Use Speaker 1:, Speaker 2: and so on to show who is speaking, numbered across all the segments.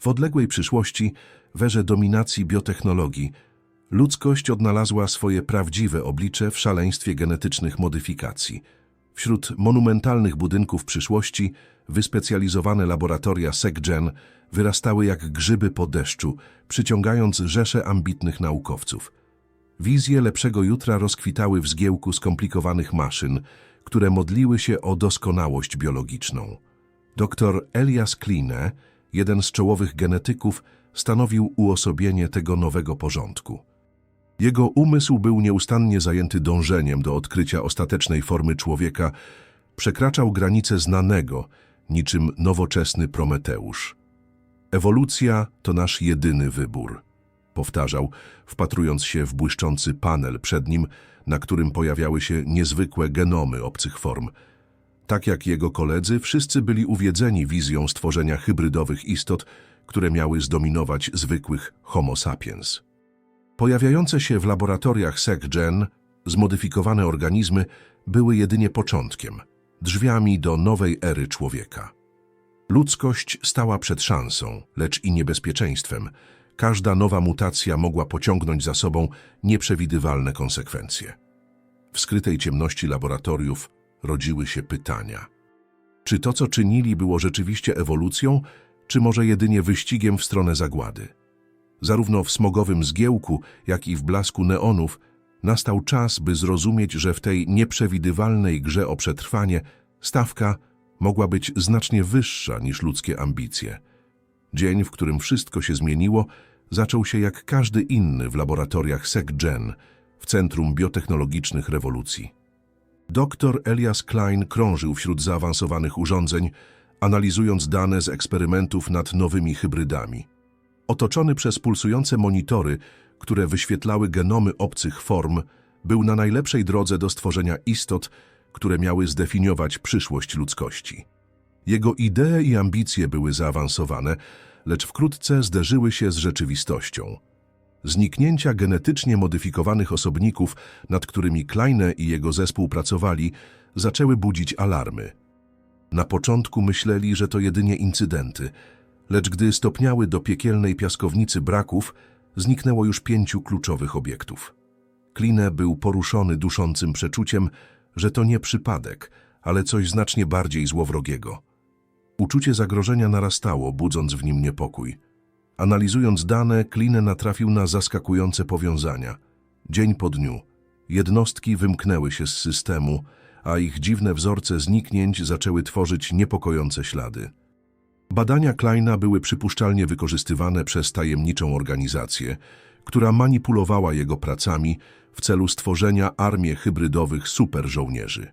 Speaker 1: W odległej przyszłości, w erze dominacji biotechnologii, ludzkość odnalazła swoje prawdziwe oblicze w szaleństwie genetycznych modyfikacji. Wśród monumentalnych budynków przyszłości wyspecjalizowane laboratoria SecGen wyrastały jak grzyby po deszczu, przyciągając rzesze ambitnych naukowców. Wizje lepszego jutra rozkwitały w zgiełku skomplikowanych maszyn, które modliły się o doskonałość biologiczną. Dr Elias Kline, jeden z czołowych genetyków, stanowił uosobienie tego nowego porządku. Jego umysł był nieustannie zajęty dążeniem do odkrycia ostatecznej formy człowieka, przekraczał granice znanego, niczym nowoczesny Prometeusz. Ewolucja to nasz jedyny wybór, powtarzał, wpatrując się w błyszczący panel przed nim, na którym pojawiały się niezwykłe genomy obcych form. Tak jak jego koledzy, wszyscy byli uwiedzeni wizją stworzenia hybrydowych istot, które miały zdominować zwykłych Homo sapiens. Pojawiające się w laboratoriach SecGen zmodyfikowane organizmy były jedynie początkiem, drzwiami do nowej ery człowieka. Ludzkość stała przed szansą, lecz i niebezpieczeństwem. Każda nowa mutacja mogła pociągnąć za sobą nieprzewidywalne konsekwencje. W skrytej ciemności laboratoriów rodziły się pytania. Czy to, co czynili, było rzeczywiście ewolucją, czy może jedynie wyścigiem w stronę zagłady? Zarówno w smogowym zgiełku, jak i w blasku neonów nastał czas, by zrozumieć, że w tej nieprzewidywalnej grze o przetrwanie stawka mogła być znacznie wyższa niż ludzkie ambicje. Dzień, w którym wszystko się zmieniło, zaczął się jak każdy inny w laboratoriach SecGen, w Centrum Biotechnologicznych Rewolucji. Dr Elias Klein krążył wśród zaawansowanych urządzeń, analizując dane z eksperymentów nad nowymi hybrydami. Otoczony przez pulsujące monitory, które wyświetlały genomy obcych form, był na najlepszej drodze do stworzenia istot, które miały zdefiniować przyszłość ludzkości. Jego idee i ambicje były zaawansowane, lecz wkrótce zderzyły się z rzeczywistością. Zniknięcia genetycznie modyfikowanych osobników, nad którymi Kleine i jego zespół pracowali, zaczęły budzić alarmy. Na początku myśleli, że to jedynie incydenty, lecz gdy stopniały do piekielnej piaskownicy braków, zniknęło już pięciu kluczowych obiektów. Kline był poruszony duszącym przeczuciem, że to nie przypadek, ale coś znacznie bardziej złowrogiego. Uczucie zagrożenia narastało, budząc w nim niepokój. Analizując dane, Kline natrafił na zaskakujące powiązania. Dzień po dniu. Jednostki wymknęły się z systemu, a ich dziwne wzorce zniknięć zaczęły tworzyć niepokojące ślady. Badania Kleina były przypuszczalnie wykorzystywane przez tajemniczą organizację, która manipulowała jego pracami w celu stworzenia armii hybrydowych superżołnierzy.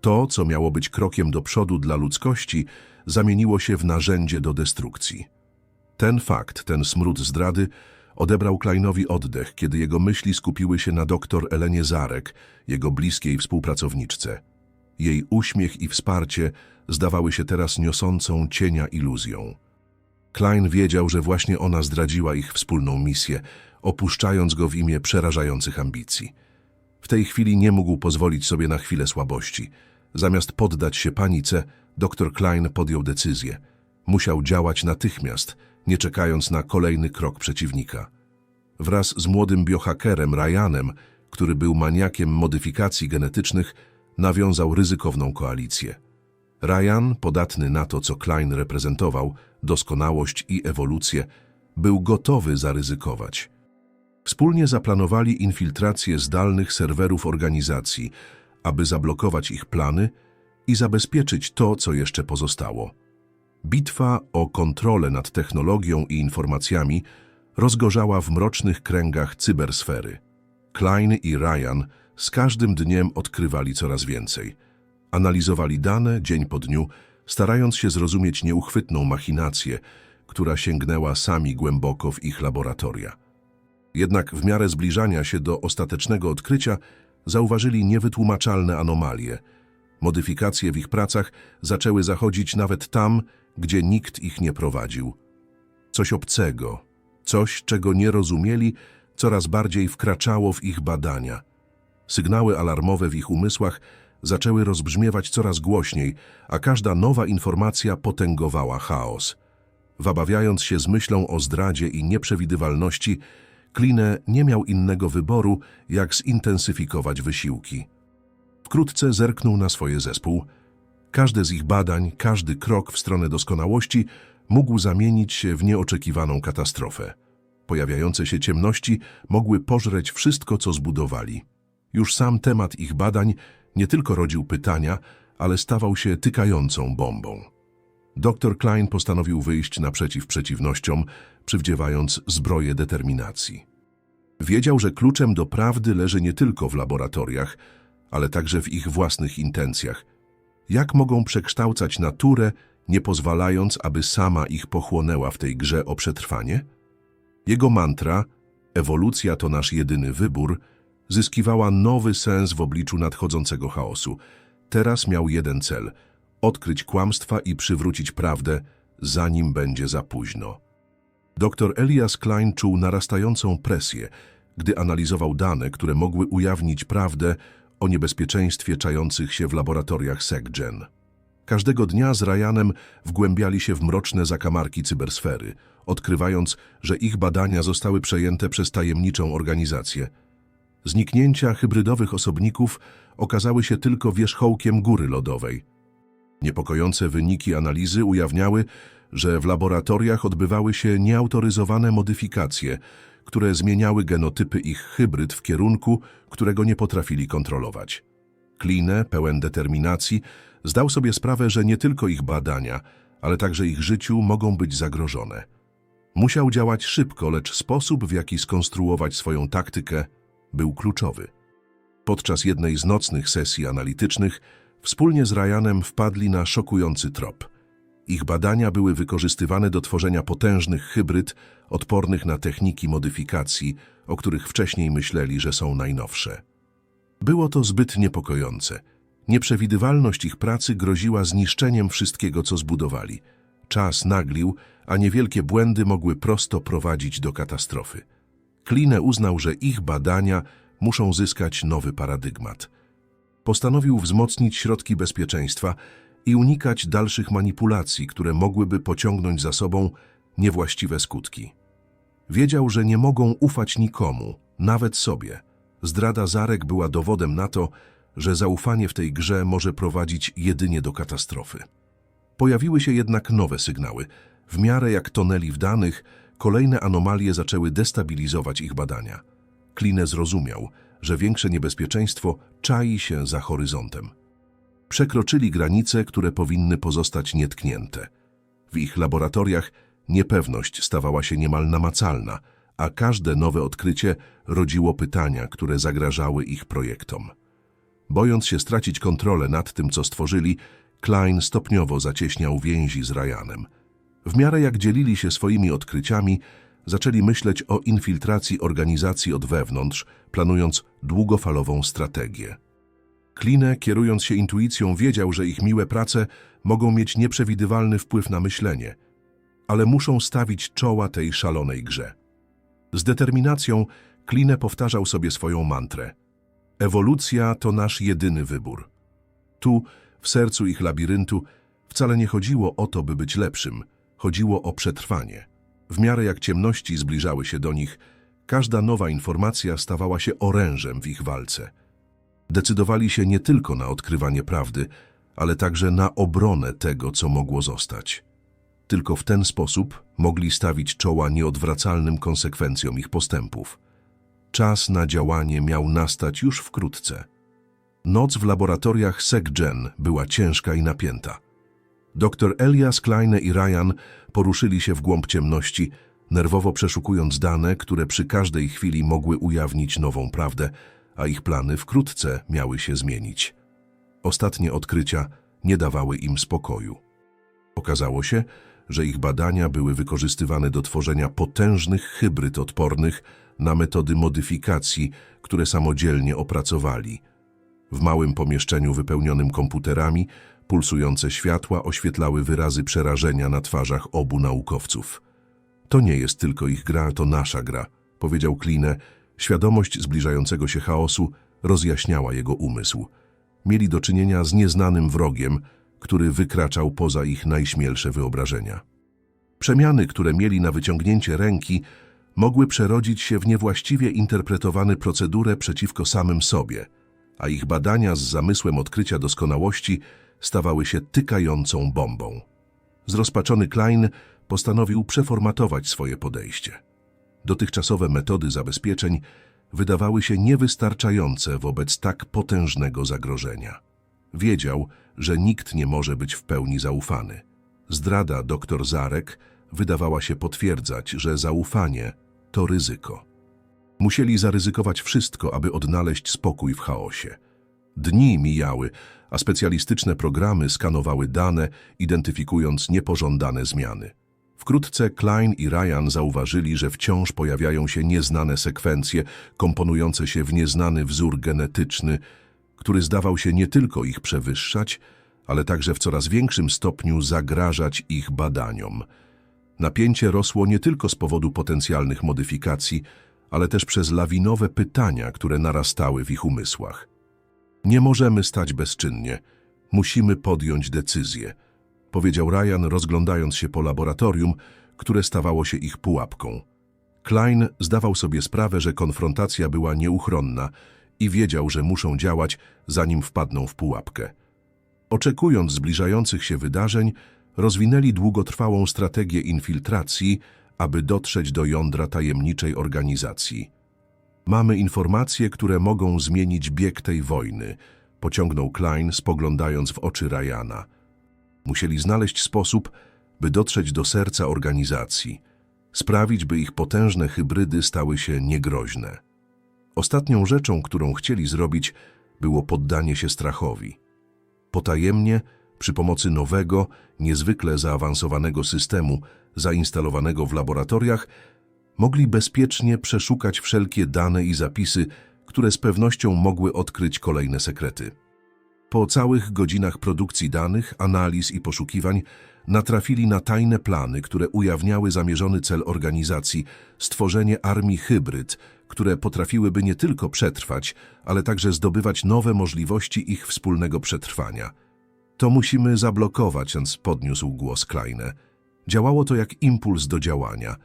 Speaker 1: To, co miało być krokiem do przodu dla ludzkości, zamieniło się w narzędzie do destrukcji. Ten fakt, ten smród zdrady, odebrał Kleinowi oddech, kiedy jego myśli skupiły się na doktor Elenie Zarek, jego bliskiej współpracowniczce. Jej uśmiech i wsparcie zdawały się teraz niosącą cienia iluzją. Klein wiedział, że właśnie ona zdradziła ich wspólną misję, opuszczając go w imię przerażających ambicji. W tej chwili nie mógł pozwolić sobie na chwilę słabości. Zamiast poddać się panice, dr Klein podjął decyzję. Musiał działać natychmiast, nie czekając na kolejny krok przeciwnika. Wraz z młodym biohakerem Ryanem, który był maniakiem modyfikacji genetycznych, nawiązał ryzykowną koalicję. Ryan, podatny na to, co Klein reprezentował, doskonałość i ewolucję, był gotowy zaryzykować. Wspólnie zaplanowali infiltrację zdalnych serwerów organizacji, aby zablokować ich plany i zabezpieczyć to, co jeszcze pozostało. Bitwa o kontrolę nad technologią i informacjami rozgorzała w mrocznych kręgach cybersfery. Klein i Ryan z każdym dniem odkrywali coraz więcej. Analizowali dane dzień po dniu, starając się zrozumieć nieuchwytną machinację, która sięgnęła sami głęboko w ich laboratoria. Jednak w miarę zbliżania się do ostatecznego odkrycia zauważyli niewytłumaczalne anomalie. Modyfikacje w ich pracach zaczęły zachodzić nawet tam, gdzie nikt ich nie prowadził. Coś obcego, coś, czego nie rozumieli, coraz bardziej wkraczało w ich badania. Sygnały alarmowe w ich umysłach zaczęły rozbrzmiewać coraz głośniej, a każda nowa informacja potęgowała chaos. Wabawiając się z myślą o zdradzie i nieprzewidywalności, Kline nie miał innego wyboru, jak zintensyfikować wysiłki. Wkrótce zerknął na swoje zespół. Każde z ich badań, każdy krok w stronę doskonałości mógł zamienić się w nieoczekiwaną katastrofę. Pojawiające się ciemności mogły pożreć wszystko, co zbudowali. Już sam temat ich badań nie tylko rodził pytania, ale stawał się tykającą bombą. Dr Klein postanowił wyjść naprzeciw przeciwnościom, przywdziewając zbroję determinacji. Wiedział, że kluczem do prawdy leży nie tylko w laboratoriach, ale także w ich własnych intencjach. Jak mogą przekształcać naturę, nie pozwalając, aby sama ich pochłonęła w tej grze o przetrwanie? Jego mantra, ewolucja to nasz jedyny wybór, zyskiwała nowy sens w obliczu nadchodzącego chaosu. Teraz miał jeden cel – odkryć kłamstwa i przywrócić prawdę, zanim będzie za późno. Dr Elias Klein czuł narastającą presję, gdy analizował dane, które mogły ujawnić prawdę o niebezpieczeństwie czających się w laboratoriach SecGen. Każdego dnia z Ryanem wgłębiali się w mroczne zakamarki cybersfery, odkrywając, że ich badania zostały przejęte przez tajemniczą organizację. Zniknięcia hybrydowych osobników okazały się tylko wierzchołkiem góry lodowej. Niepokojące wyniki analizy ujawniały, że w laboratoriach odbywały się nieautoryzowane modyfikacje, które zmieniały genotypy ich hybryd w kierunku, którego nie potrafili kontrolować. Kline, pełen determinacji, zdał sobie sprawę, że nie tylko ich badania, ale także ich życiu mogą być zagrożone. Musiał działać szybko, lecz sposób, w jaki skonstruować swoją taktykę, był kluczowy. Podczas jednej z nocnych sesji analitycznych Wspólnie z Ryanem wpadli na szokujący trop. Ich badania były wykorzystywane do tworzenia potężnych hybryd odpornych na techniki modyfikacji, o których wcześniej myśleli, że są najnowsze. Było to zbyt niepokojące. Nieprzewidywalność ich pracy groziła zniszczeniem wszystkiego, co zbudowali. Czas naglił, a niewielkie błędy mogły prosto prowadzić do katastrofy. Kline uznał, że ich badania muszą zyskać nowy paradygmat – Postanowił wzmocnić środki bezpieczeństwa i unikać dalszych manipulacji, które mogłyby pociągnąć za sobą niewłaściwe skutki. Wiedział, że nie mogą ufać nikomu, nawet sobie. Zdrada Zarek była dowodem na to, że zaufanie w tej grze może prowadzić jedynie do katastrofy. Pojawiły się jednak nowe sygnały. W miarę jak tonęli w danych, kolejne anomalie zaczęły destabilizować ich badania. Kline zrozumiał, że większe niebezpieczeństwo czai się za horyzontem. Przekroczyli granice, które powinny pozostać nietknięte. W ich laboratoriach niepewność stawała się niemal namacalna, a każde nowe odkrycie rodziło pytania, które zagrażały ich projektom. Bojąc się stracić kontrolę nad tym, co stworzyli, Klein stopniowo zacieśniał więzi z Ryanem. W miarę jak dzielili się swoimi odkryciami, zaczęli myśleć o infiltracji organizacji od wewnątrz, planując długofalową strategię. Kline, kierując się intuicją, wiedział, że ich miłe prace mogą mieć nieprzewidywalny wpływ na myślenie, ale muszą stawić czoła tej szalonej grze. Z determinacją Kline powtarzał sobie swoją mantrę. Ewolucja to nasz jedyny wybór. Tu, w sercu ich labiryntu, wcale nie chodziło o to, by być lepszym, chodziło o przetrwanie. W miarę jak ciemności zbliżały się do nich, każda nowa informacja stawała się orężem w ich walce. Decydowali się nie tylko na odkrywanie prawdy, ale także na obronę tego, co mogło zostać. Tylko w ten sposób mogli stawić czoła nieodwracalnym konsekwencjom ich postępów. Czas na działanie miał nastać już wkrótce. Noc w laboratoriach SecGen była ciężka i napięta. Dr Elias Kleine i Ryan poruszyli się w głąb ciemności, nerwowo przeszukując dane, które przy każdej chwili mogły ujawnić nową prawdę, a ich plany wkrótce miały się zmienić. Ostatnie odkrycia nie dawały im spokoju. Okazało się, że ich badania były wykorzystywane do tworzenia potężnych hybryd odpornych na metody modyfikacji, które samodzielnie opracowali. W małym pomieszczeniu wypełnionym komputerami Pulsujące światła oświetlały wyrazy przerażenia na twarzach obu naukowców. To nie jest tylko ich gra, to nasza gra, powiedział Kline. Świadomość zbliżającego się chaosu rozjaśniała jego umysł. Mieli do czynienia z nieznanym wrogiem, który wykraczał poza ich najśmielsze wyobrażenia. Przemiany, które mieli na wyciągnięcie ręki, mogły przerodzić się w niewłaściwie interpretowany procedurę przeciwko samym sobie, a ich badania z zamysłem odkrycia doskonałości stawały się tykającą bombą. Zrozpaczony Klein postanowił przeformatować swoje podejście. Dotychczasowe metody zabezpieczeń wydawały się niewystarczające wobec tak potężnego zagrożenia. Wiedział, że nikt nie może być w pełni zaufany. Zdrada dr Zarek wydawała się potwierdzać, że zaufanie to ryzyko. Musieli zaryzykować wszystko, aby odnaleźć spokój w chaosie. Dni mijały, a specjalistyczne programy skanowały dane, identyfikując niepożądane zmiany. Wkrótce Klein i Ryan zauważyli, że wciąż pojawiają się nieznane sekwencje komponujące się w nieznany wzór genetyczny, który zdawał się nie tylko ich przewyższać, ale także w coraz większym stopniu zagrażać ich badaniom. Napięcie rosło nie tylko z powodu potencjalnych modyfikacji, ale też przez lawinowe pytania, które narastały w ich umysłach. Nie możemy stać bezczynnie. Musimy podjąć decyzję, powiedział Ryan, rozglądając się po laboratorium, które stawało się ich pułapką. Klein zdawał sobie sprawę, że konfrontacja była nieuchronna i wiedział, że muszą działać, zanim wpadną w pułapkę. Oczekując zbliżających się wydarzeń, rozwinęli długotrwałą strategię infiltracji, aby dotrzeć do jądra tajemniczej organizacji. Mamy informacje, które mogą zmienić bieg tej wojny, pociągnął Klein, spoglądając w oczy Ryana. Musieli znaleźć sposób, by dotrzeć do serca organizacji, sprawić, by ich potężne hybrydy stały się niegroźne. Ostatnią rzeczą, którą chcieli zrobić, było poddanie się strachowi. Potajemnie, przy pomocy nowego, niezwykle zaawansowanego systemu zainstalowanego w laboratoriach, mogli bezpiecznie przeszukać wszelkie dane i zapisy, które z pewnością mogły odkryć kolejne sekrety. Po całych godzinach produkcji danych, analiz i poszukiwań natrafili na tajne plany, które ujawniały zamierzony cel organizacji stworzenie armii hybryd, które potrafiłyby nie tylko przetrwać, ale także zdobywać nowe możliwości ich wspólnego przetrwania. To musimy zablokować, podniósł głos Kleine. Działało to jak impuls do działania,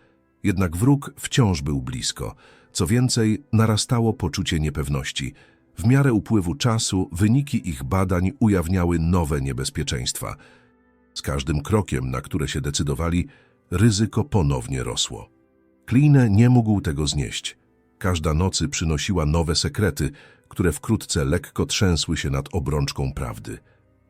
Speaker 1: jednak wróg wciąż był blisko. Co więcej, narastało poczucie niepewności. W miarę upływu czasu wyniki ich badań ujawniały nowe niebezpieczeństwa. Z każdym krokiem, na które się decydowali, ryzyko ponownie rosło. Kline nie mógł tego znieść. Każda nocy przynosiła nowe sekrety, które wkrótce lekko trzęsły się nad obrączką prawdy.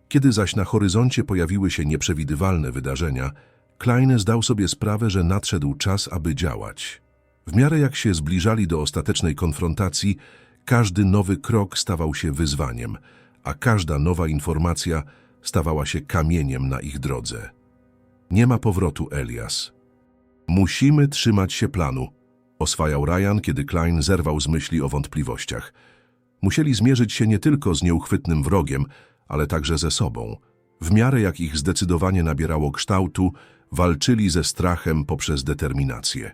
Speaker 1: Kiedy zaś na horyzoncie pojawiły się nieprzewidywalne wydarzenia, Klein zdał sobie sprawę, że nadszedł czas, aby działać. W miarę jak się zbliżali do ostatecznej konfrontacji, każdy nowy krok stawał się wyzwaniem, a każda nowa informacja stawała się kamieniem na ich drodze. Nie ma powrotu, Elias. Musimy trzymać się planu, oswajał Ryan, kiedy Klein zerwał z myśli o wątpliwościach. Musieli zmierzyć się nie tylko z nieuchwytnym wrogiem, ale także ze sobą. W miarę jak ich zdecydowanie nabierało kształtu, walczyli ze strachem poprzez determinację.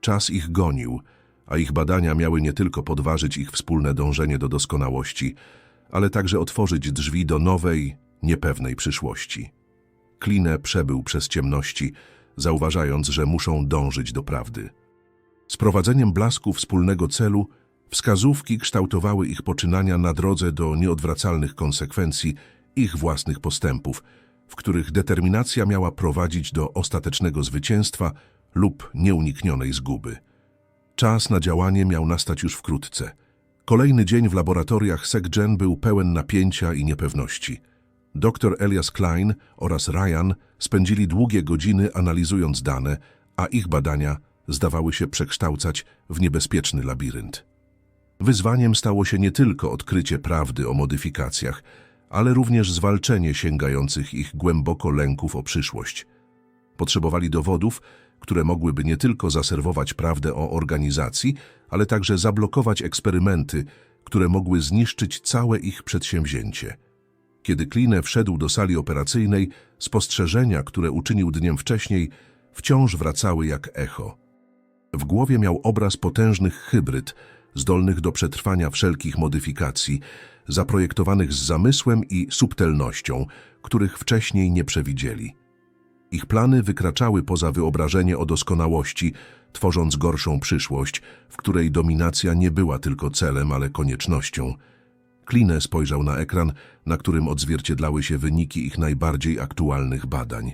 Speaker 1: Czas ich gonił, a ich badania miały nie tylko podważyć ich wspólne dążenie do doskonałości, ale także otworzyć drzwi do nowej, niepewnej przyszłości. Klinę przebył przez ciemności, zauważając, że muszą dążyć do prawdy. Z prowadzeniem blasku wspólnego celu wskazówki kształtowały ich poczynania na drodze do nieodwracalnych konsekwencji ich własnych postępów, w których determinacja miała prowadzić do ostatecznego zwycięstwa lub nieuniknionej zguby. Czas na działanie miał nastać już wkrótce. Kolejny dzień w laboratoriach SecGen był pełen napięcia i niepewności. Dr Elias Klein oraz Ryan spędzili długie godziny analizując dane, a ich badania zdawały się przekształcać w niebezpieczny labirynt. Wyzwaniem stało się nie tylko odkrycie prawdy o modyfikacjach, ale również zwalczenie sięgających ich głęboko lęków o przyszłość. Potrzebowali dowodów, które mogłyby nie tylko zaserwować prawdę o organizacji, ale także zablokować eksperymenty, które mogły zniszczyć całe ich przedsięwzięcie. Kiedy Kline wszedł do sali operacyjnej, spostrzeżenia, które uczynił dniem wcześniej, wciąż wracały jak echo. W głowie miał obraz potężnych hybryd, zdolnych do przetrwania wszelkich modyfikacji, zaprojektowanych z zamysłem i subtelnością, których wcześniej nie przewidzieli. Ich plany wykraczały poza wyobrażenie o doskonałości, tworząc gorszą przyszłość, w której dominacja nie była tylko celem, ale koniecznością. Kline spojrzał na ekran, na którym odzwierciedlały się wyniki ich najbardziej aktualnych badań.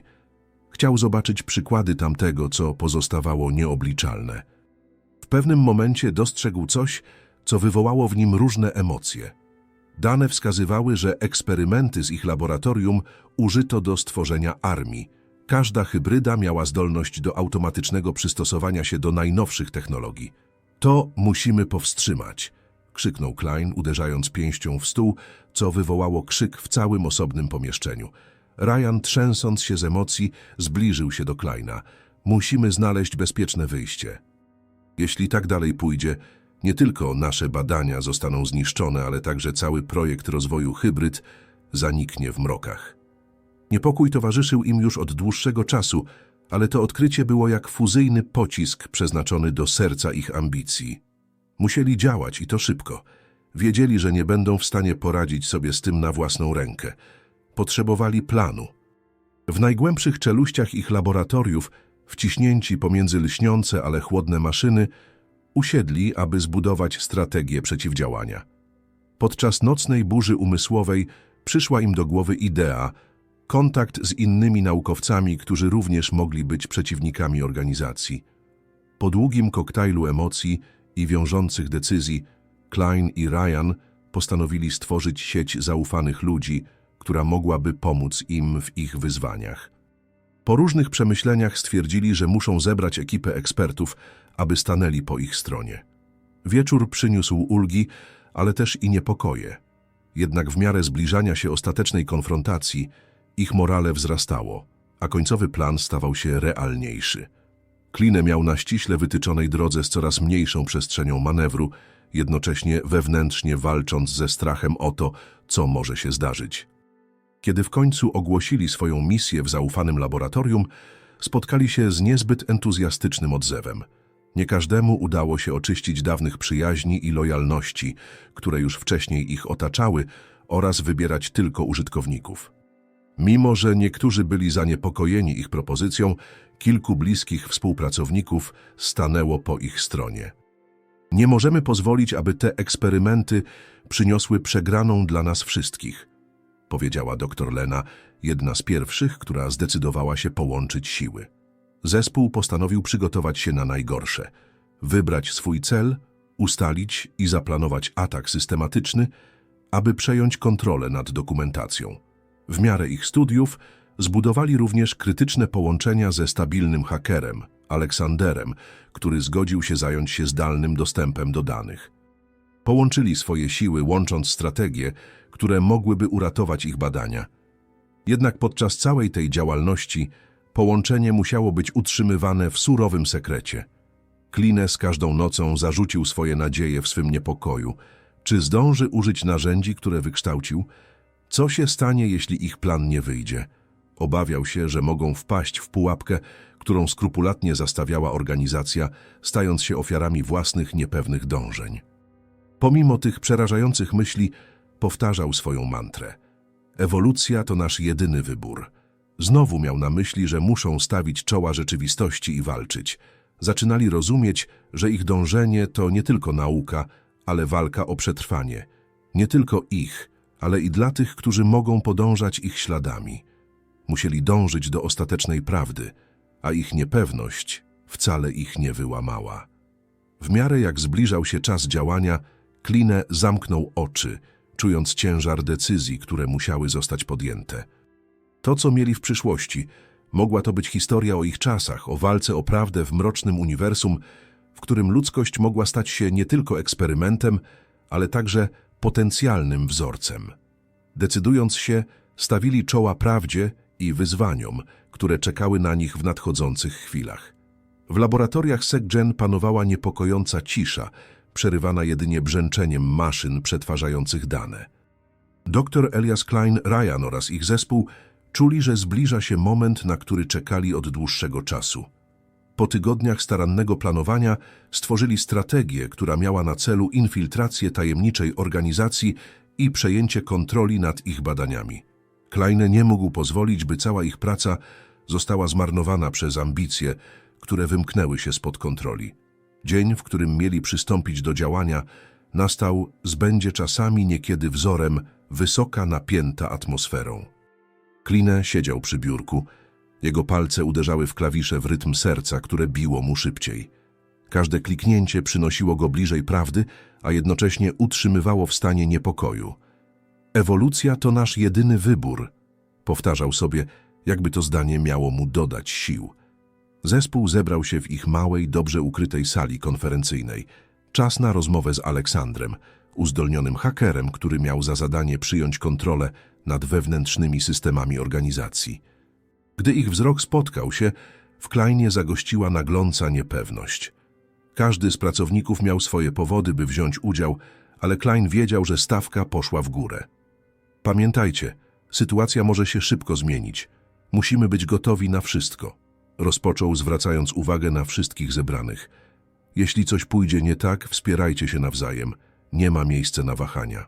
Speaker 1: Chciał zobaczyć przykłady tamtego, co pozostawało nieobliczalne. W pewnym momencie dostrzegł coś, co wywołało w nim różne emocje. Dane wskazywały, że eksperymenty z ich laboratorium użyto do stworzenia armii. Każda hybryda miała zdolność do automatycznego przystosowania się do najnowszych technologii. To musimy powstrzymać, krzyknął Klein, uderzając pięścią w stół, co wywołało krzyk w całym osobnym pomieszczeniu. Ryan, trzęsąc się z emocji, zbliżył się do Kleina. Musimy znaleźć bezpieczne wyjście. Jeśli tak dalej pójdzie, nie tylko nasze badania zostaną zniszczone, ale także cały projekt rozwoju hybryd zaniknie w mrokach. Niepokój towarzyszył im już od dłuższego czasu, ale to odkrycie było jak fuzyjny pocisk przeznaczony do serca ich ambicji. Musieli działać i to szybko. Wiedzieli, że nie będą w stanie poradzić sobie z tym na własną rękę. Potrzebowali planu. W najgłębszych czeluściach ich laboratoriów, wciśnięci pomiędzy lśniące, ale chłodne maszyny, usiedli, aby zbudować strategię przeciwdziałania. Podczas nocnej burzy umysłowej przyszła im do głowy idea, kontakt z innymi naukowcami, którzy również mogli być przeciwnikami organizacji. Po długim koktajlu emocji i wiążących decyzji, Klein i Ryan postanowili stworzyć sieć zaufanych ludzi, która mogłaby pomóc im w ich wyzwaniach. Po różnych przemyśleniach stwierdzili, że muszą zebrać ekipę ekspertów, aby stanęli po ich stronie. Wieczór przyniósł ulgi, ale też i niepokoje. Jednak w miarę zbliżania się ostatecznej konfrontacji, ich morale wzrastało, a końcowy plan stawał się realniejszy. Klinę miał na ściśle wytyczonej drodze z coraz mniejszą przestrzenią manewru, jednocześnie wewnętrznie walcząc ze strachem o to, co może się zdarzyć. Kiedy w końcu ogłosili swoją misję w zaufanym laboratorium, spotkali się z niezbyt entuzjastycznym odzewem. Nie każdemu udało się oczyścić dawnych przyjaźni i lojalności, które już wcześniej ich otaczały, oraz wybierać tylko użytkowników. Mimo, że niektórzy byli zaniepokojeni ich propozycją, kilku bliskich współpracowników stanęło po ich stronie. Nie możemy pozwolić, aby te eksperymenty przyniosły przegraną dla nas wszystkich, powiedziała dr Lena, jedna z pierwszych, która zdecydowała się połączyć siły. Zespół postanowił przygotować się na najgorsze, wybrać swój cel, ustalić i zaplanować atak systematyczny, aby przejąć kontrolę nad dokumentacją. W miarę ich studiów zbudowali również krytyczne połączenia ze stabilnym hakerem, Aleksanderem, który zgodził się zająć się zdalnym dostępem do danych. Połączyli swoje siły, łącząc strategie, które mogłyby uratować ich badania. Jednak podczas całej tej działalności połączenie musiało być utrzymywane w surowym sekrecie. Klines każdą nocą zarzucił swoje nadzieje w swym niepokoju. Czy zdąży użyć narzędzi, które wykształcił? Co się stanie, jeśli ich plan nie wyjdzie? Obawiał się, że mogą wpaść w pułapkę, którą skrupulatnie zastawiała organizacja, stając się ofiarami własnych niepewnych dążeń. Pomimo tych przerażających myśli, powtarzał swoją mantrę. Ewolucja to nasz jedyny wybór. Znowu miał na myśli, że muszą stawić czoła rzeczywistości i walczyć. Zaczynali rozumieć, że ich dążenie to nie tylko nauka, ale walka o przetrwanie. Nie tylko ich, ale i dla tych, którzy mogą podążać ich śladami. Musieli dążyć do ostatecznej prawdy, a ich niepewność wcale ich nie wyłamała. W miarę jak zbliżał się czas działania, Klinę zamknął oczy, czując ciężar decyzji, które musiały zostać podjęte. To, co mieli w przyszłości, mogła to być historia o ich czasach, o walce o prawdę w mrocznym uniwersum, w którym ludzkość mogła stać się nie tylko eksperymentem, ale także potencjalnym wzorcem. Decydując się, stawili czoła prawdzie i wyzwaniom, które czekały na nich w nadchodzących chwilach. W laboratoriach SecGen panowała niepokojąca cisza, przerywana jedynie brzęczeniem maszyn przetwarzających dane. Dr Elias Klein, Ryan oraz ich zespół czuli, że zbliża się moment, na który czekali od dłuższego czasu. Po tygodniach starannego planowania stworzyli strategię, która miała na celu infiltrację tajemniczej organizacji i przejęcie kontroli nad ich badaniami. Klein nie mógł pozwolić, by cała ich praca została zmarnowana przez ambicje, które wymknęły się spod kontroli. Dzień, w którym mieli przystąpić do działania, nastał z będzie czasami niekiedy wzorem wysoka napięta atmosferą. Klinę siedział przy biurku. Jego palce uderzały w klawisze w rytm serca, które biło mu szybciej. Każde kliknięcie przynosiło go bliżej prawdy, a jednocześnie utrzymywało w stanie niepokoju. Ewolucja to nasz jedyny wybór, powtarzał sobie, jakby to zdanie miało mu dodać sił. Zespół zebrał się w ich małej, dobrze ukrytej sali konferencyjnej. Czas na rozmowę z Aleksandrem, uzdolnionym hakerem, który miał za zadanie przyjąć kontrolę nad wewnętrznymi systemami organizacji. Gdy ich wzrok spotkał się, w Kleinie zagościła nagląca niepewność. Każdy z pracowników miał swoje powody, by wziąć udział, ale Klein wiedział, że stawka poszła w górę. Pamiętajcie, sytuacja może się szybko zmienić. Musimy być gotowi na wszystko. Rozpoczął, zwracając uwagę na wszystkich zebranych. Jeśli coś pójdzie nie tak, wspierajcie się nawzajem. Nie ma miejsca na wahania.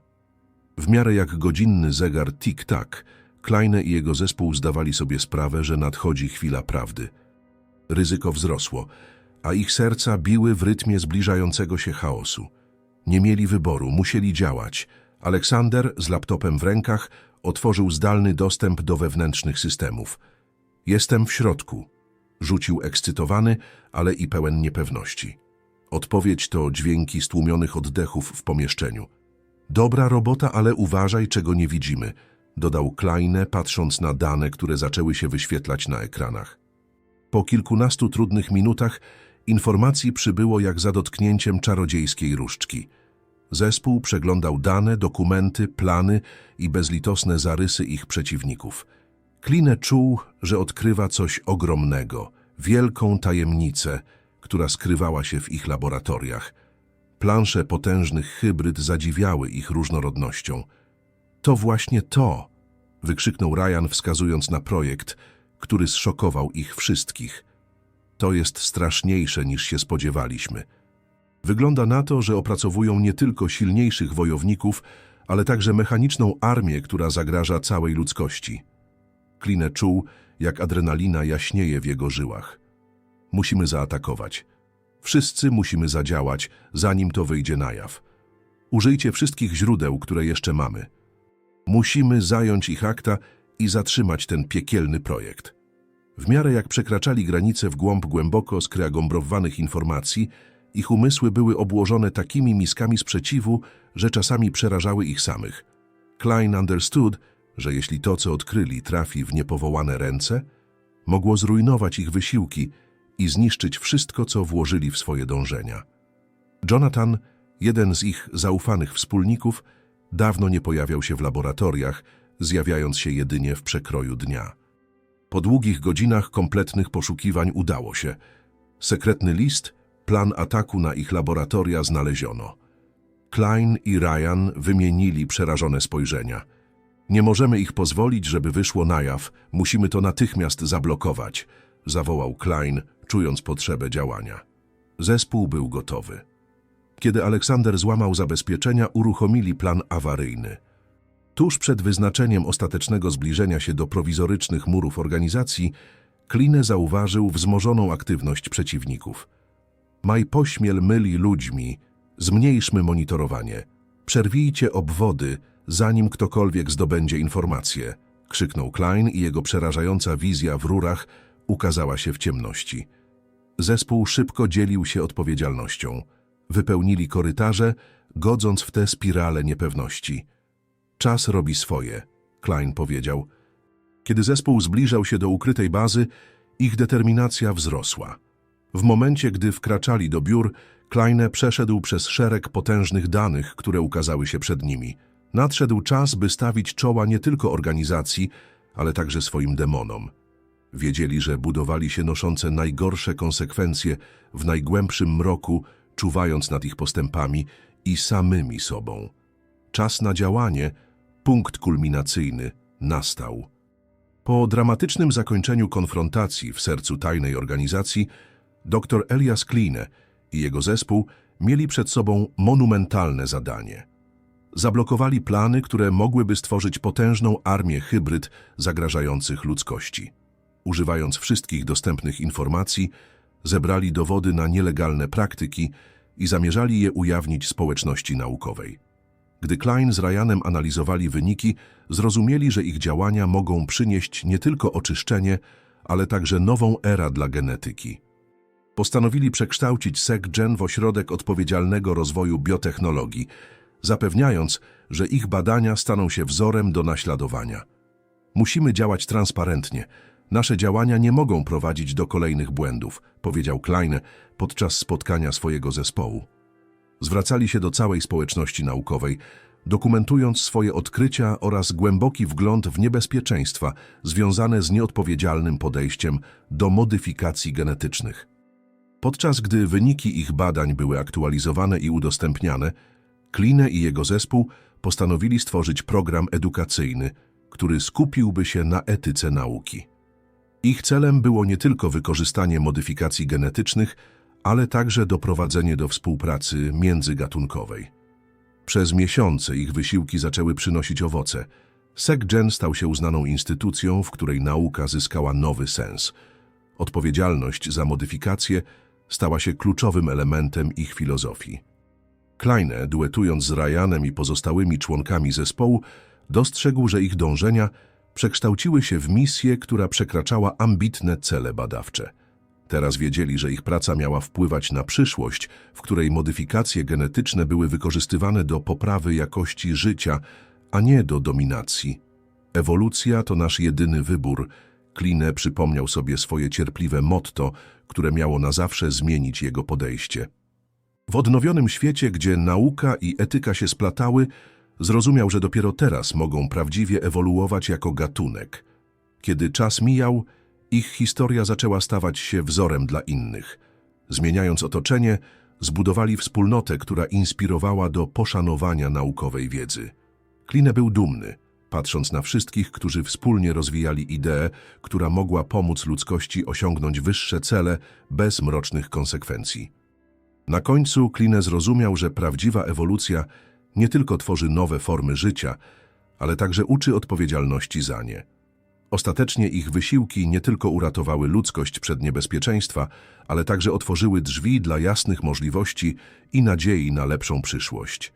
Speaker 1: W miarę jak godzinny zegar tik-tak, Kleine i jego zespół zdawali sobie sprawę, że nadchodzi chwila prawdy. Ryzyko wzrosło, a ich serca biły w rytmie zbliżającego się chaosu. Nie mieli wyboru, musieli działać. Aleksander z laptopem w rękach otworzył zdalny dostęp do wewnętrznych systemów. Jestem w środku, rzucił ekscytowany, ale i pełen niepewności. Odpowiedź to dźwięki stłumionych oddechów w pomieszczeniu. Dobra robota, ale uważaj, czego nie widzimy, dodał Kleine, patrząc na dane, które zaczęły się wyświetlać na ekranach. Po kilkunastu trudnych minutach informacji przybyło jak za dotknięciem czarodziejskiej różdżki. Zespół przeglądał dane, dokumenty, plany i bezlitosne zarysy ich przeciwników. Kline czuł, że odkrywa coś ogromnego, wielką tajemnicę, która skrywała się w ich laboratoriach. Plansze potężnych hybryd zadziwiały ich różnorodnością. To właśnie to, wykrzyknął Ryan wskazując na projekt, który zszokował ich wszystkich. To jest straszniejsze niż się spodziewaliśmy. Wygląda na to, że opracowują nie tylko silniejszych wojowników, ale także mechaniczną armię, która zagraża całej ludzkości. Klinę czuł, jak adrenalina jaśnieje w jego żyłach. Musimy zaatakować. Wszyscy musimy zadziałać, zanim to wyjdzie na jaw. Użyjcie wszystkich źródeł, które jeszcze mamy. Musimy zająć ich akta i zatrzymać ten piekielny projekt. W miarę jak przekraczali granice w głąb głęboko skreagombrowanych informacji, ich umysły były obłożone takimi miskami sprzeciwu, że czasami przerażały ich samych. Klein understood, że jeśli to, co odkryli, trafi w niepowołane ręce, mogło zrujnować ich wysiłki i zniszczyć wszystko, co włożyli w swoje dążenia. Jonathan, jeden z ich zaufanych wspólników, dawno nie pojawiał się w laboratoriach, zjawiając się jedynie w przekroju dnia. Po długich godzinach kompletnych poszukiwań udało się. Sekretny list, plan ataku na ich laboratoria znaleziono. Klein i Ryan wymienili przerażone spojrzenia. Nie możemy ich pozwolić, żeby wyszło na jaw, musimy to natychmiast zablokować, zawołał Klein, czując potrzebę działania. Zespół był gotowy. Kiedy Aleksander złamał zabezpieczenia, uruchomili plan awaryjny. Tuż przed wyznaczeniem ostatecznego zbliżenia się do prowizorycznych murów organizacji, Kline zauważył wzmożoną aktywność przeciwników. Maj pośmiel myli ludźmi, zmniejszmy monitorowanie, przerwijcie obwody, zanim ktokolwiek zdobędzie informacje, krzyknął Klein i jego przerażająca wizja w rurach ukazała się w ciemności. Zespół szybko dzielił się odpowiedzialnością. Wypełnili korytarze, godząc w tę spiralę niepewności. Czas robi swoje, Klein powiedział. Kiedy zespół zbliżał się do ukrytej bazy, ich determinacja wzrosła. W momencie, gdy wkraczali do biur, Kleine przeszedł przez szereg potężnych danych, które ukazały się przed nimi. Nadszedł czas, by stawić czoła nie tylko organizacji, ale także swoim demonom. Wiedzieli, że budowali się noszące najgorsze konsekwencje w najgłębszym mroku, czuwając nad ich postępami i samymi sobą. Czas na działanie, punkt kulminacyjny, nastał. Po dramatycznym zakończeniu konfrontacji w sercu tajnej organizacji, dr Elias Kline i jego zespół mieli przed sobą monumentalne zadanie. Zablokowali plany, które mogłyby stworzyć potężną armię hybryd zagrażających ludzkości. używając wszystkich dostępnych informacji, zebrali dowody na nielegalne praktyki i zamierzali je ujawnić społeczności naukowej. Gdy Klein z Ryanem analizowali wyniki, zrozumieli, że ich działania mogą przynieść nie tylko oczyszczenie, ale także nową erę dla genetyki. Postanowili przekształcić SecGen w ośrodek odpowiedzialnego rozwoju biotechnologii, zapewniając, że ich badania staną się wzorem do naśladowania. Musimy działać transparentnie. Nasze działania nie mogą prowadzić do kolejnych błędów, powiedział Klein podczas spotkania swojego zespołu. Zwracali się do całej społeczności naukowej, dokumentując swoje odkrycia oraz głęboki wgląd w niebezpieczeństwa związane z nieodpowiedzialnym podejściem do modyfikacji genetycznych. Podczas gdy wyniki ich badań były aktualizowane i udostępniane, Kline i jego zespół postanowili stworzyć program edukacyjny, który skupiłby się na etyce nauki. Ich celem było nie tylko wykorzystanie modyfikacji genetycznych, ale także doprowadzenie do współpracy międzygatunkowej. Przez miesiące ich wysiłki zaczęły przynosić owoce. SecGen stał się uznaną instytucją, w której nauka zyskała nowy sens. Odpowiedzialność za modyfikację stała się kluczowym elementem ich filozofii. Kleine, duetując z Ryanem i pozostałymi członkami zespołu, dostrzegł, że ich dążenia przekształciły się w misję, która przekraczała ambitne cele badawcze. Teraz wiedzieli, że ich praca miała wpływać na przyszłość, w której modyfikacje genetyczne były wykorzystywane do poprawy jakości życia, a nie do dominacji. Ewolucja to nasz jedyny wybór. Kline przypomniał sobie swoje cierpliwe motto, które miało na zawsze zmienić jego podejście. W odnowionym świecie, gdzie nauka i etyka się splatały, zrozumiał, że dopiero teraz mogą prawdziwie ewoluować jako gatunek. Kiedy czas mijał, ich historia zaczęła stawać się wzorem dla innych. Zmieniając otoczenie, zbudowali wspólnotę, która inspirowała do poszanowania naukowej wiedzy. Kline był dumny, patrząc na wszystkich, którzy wspólnie rozwijali ideę, która mogła pomóc ludzkości osiągnąć wyższe cele bez mrocznych konsekwencji. Na końcu Kline zrozumiał, że prawdziwa ewolucja nie tylko tworzy nowe formy życia, ale także uczy odpowiedzialności za nie. Ostatecznie ich wysiłki nie tylko uratowały ludzkość przed niebezpieczeństwa, ale także otworzyły drzwi dla jasnych możliwości i nadziei na lepszą przyszłość.